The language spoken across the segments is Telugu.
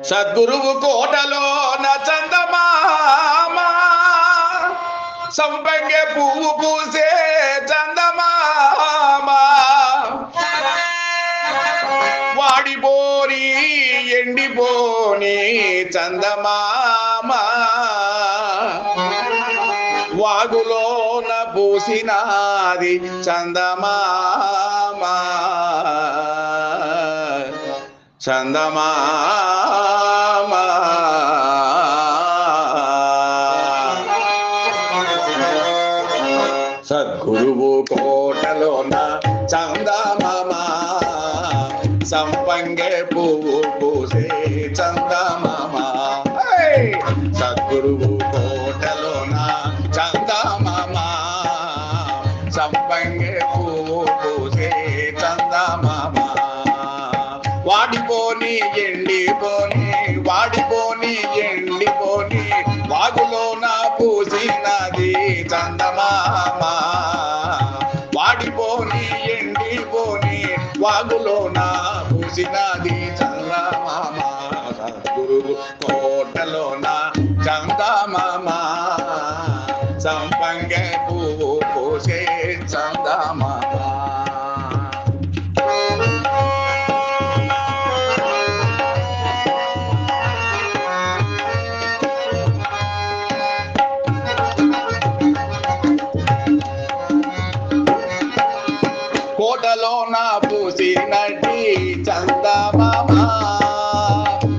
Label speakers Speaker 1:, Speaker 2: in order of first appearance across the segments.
Speaker 1: సద్గురువు కోటలో చందమామ. సంపంగే పువ్వు పూసే చందమామ. వాడిపోని ఎండిపోని చందమామ. వాగులోన పూసినాది చందమామ. చందమా కోటలోన చందమామ సంపంగే పువ్వు పూసే చందమామ సద్గురువు కోటలోన చందమామ సంపంగే పువ్వు పూసే చందమామ వాడిపోని ఎండిపోని వాడిపోని ఎండిపోని వాగులోన పూసినది చందమామా వాగులోన పూసినది చందమామ. సద్గురువు కోటలోన చందమామ. సంపంగే పువ్వు పూసే చందమామ. కోటలో నా పూసినటి చందమామ.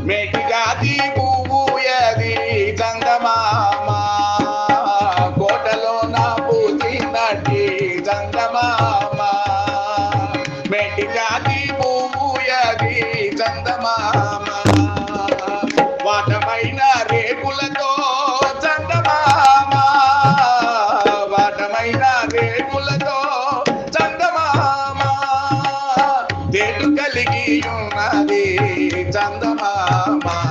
Speaker 1: మేటి జాతి పువ్వు ఎది చందమామ. కోటలో నా పూసినటి చందమామ. మేటి జాతి పువ్వు ఎది చందమామ. చందమామ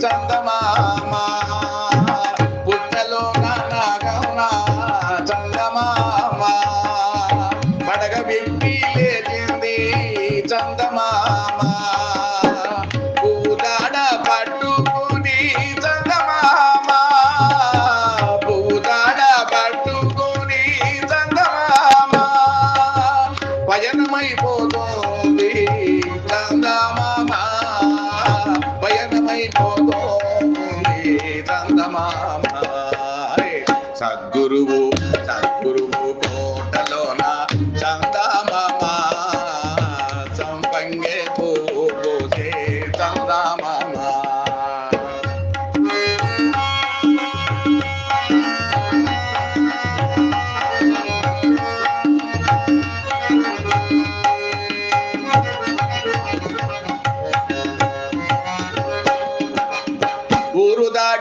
Speaker 1: ಚಂದಮಾಮ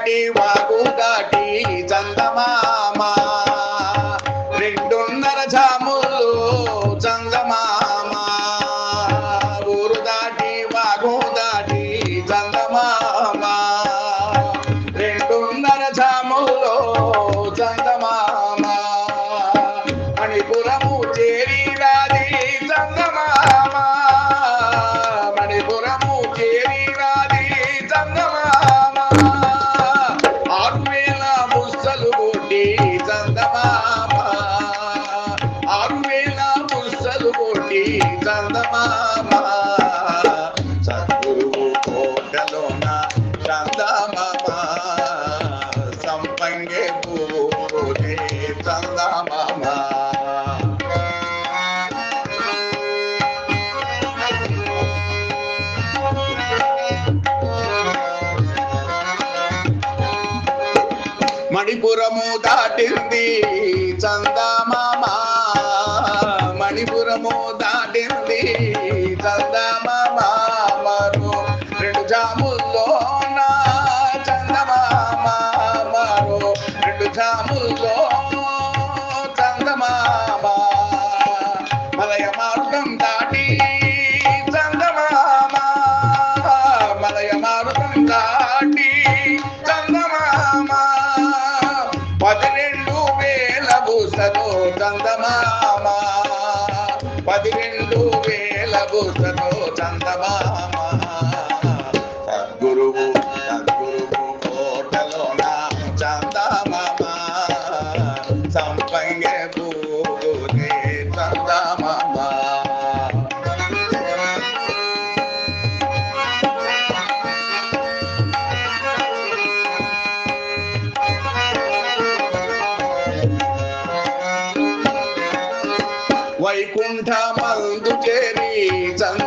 Speaker 1: Daddy, why? మణిపురము దాటింది చందమామ. మణిపురము దాటింది చందమామ. రెండు జాముల్లో పదిరెండు వేల భూసను చందమామా. పదిరెండు వేల భూసను చందమామా. గంధమందు చేరి చంద్ర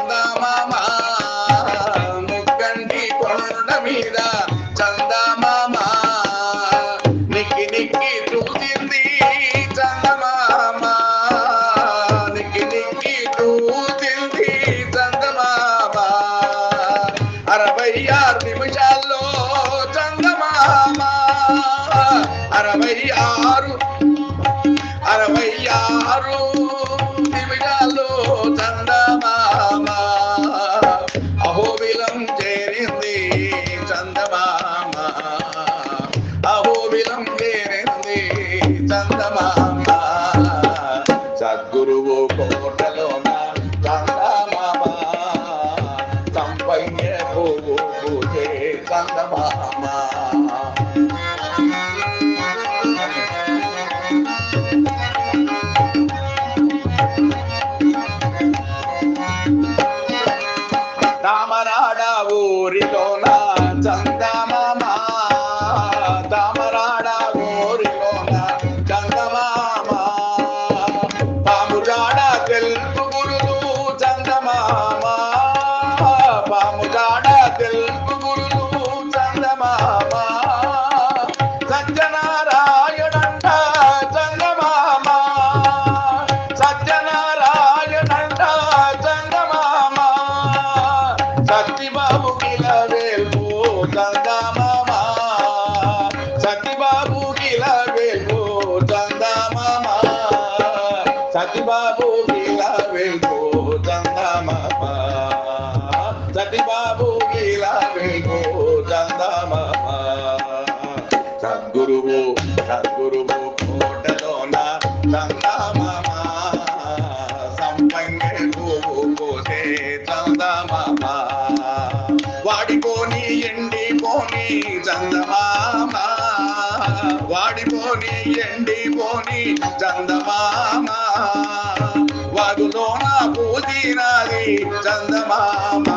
Speaker 1: Activamos Pilar del Mundo, oh, Candamar. పోని ఎండి పోని చందమామ వాగులోన పూతినది చందమామ.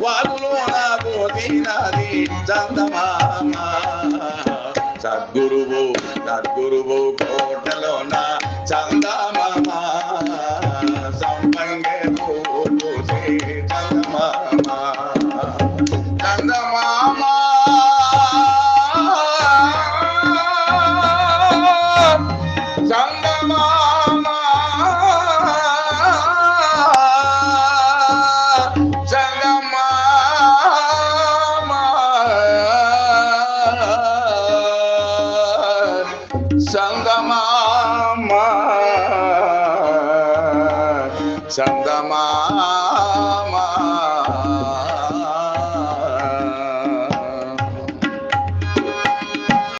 Speaker 1: వాగులోన పూతినది చందమామ. సద్గురువు సద్గురువు కోటలోన చందమామ. సంపంగము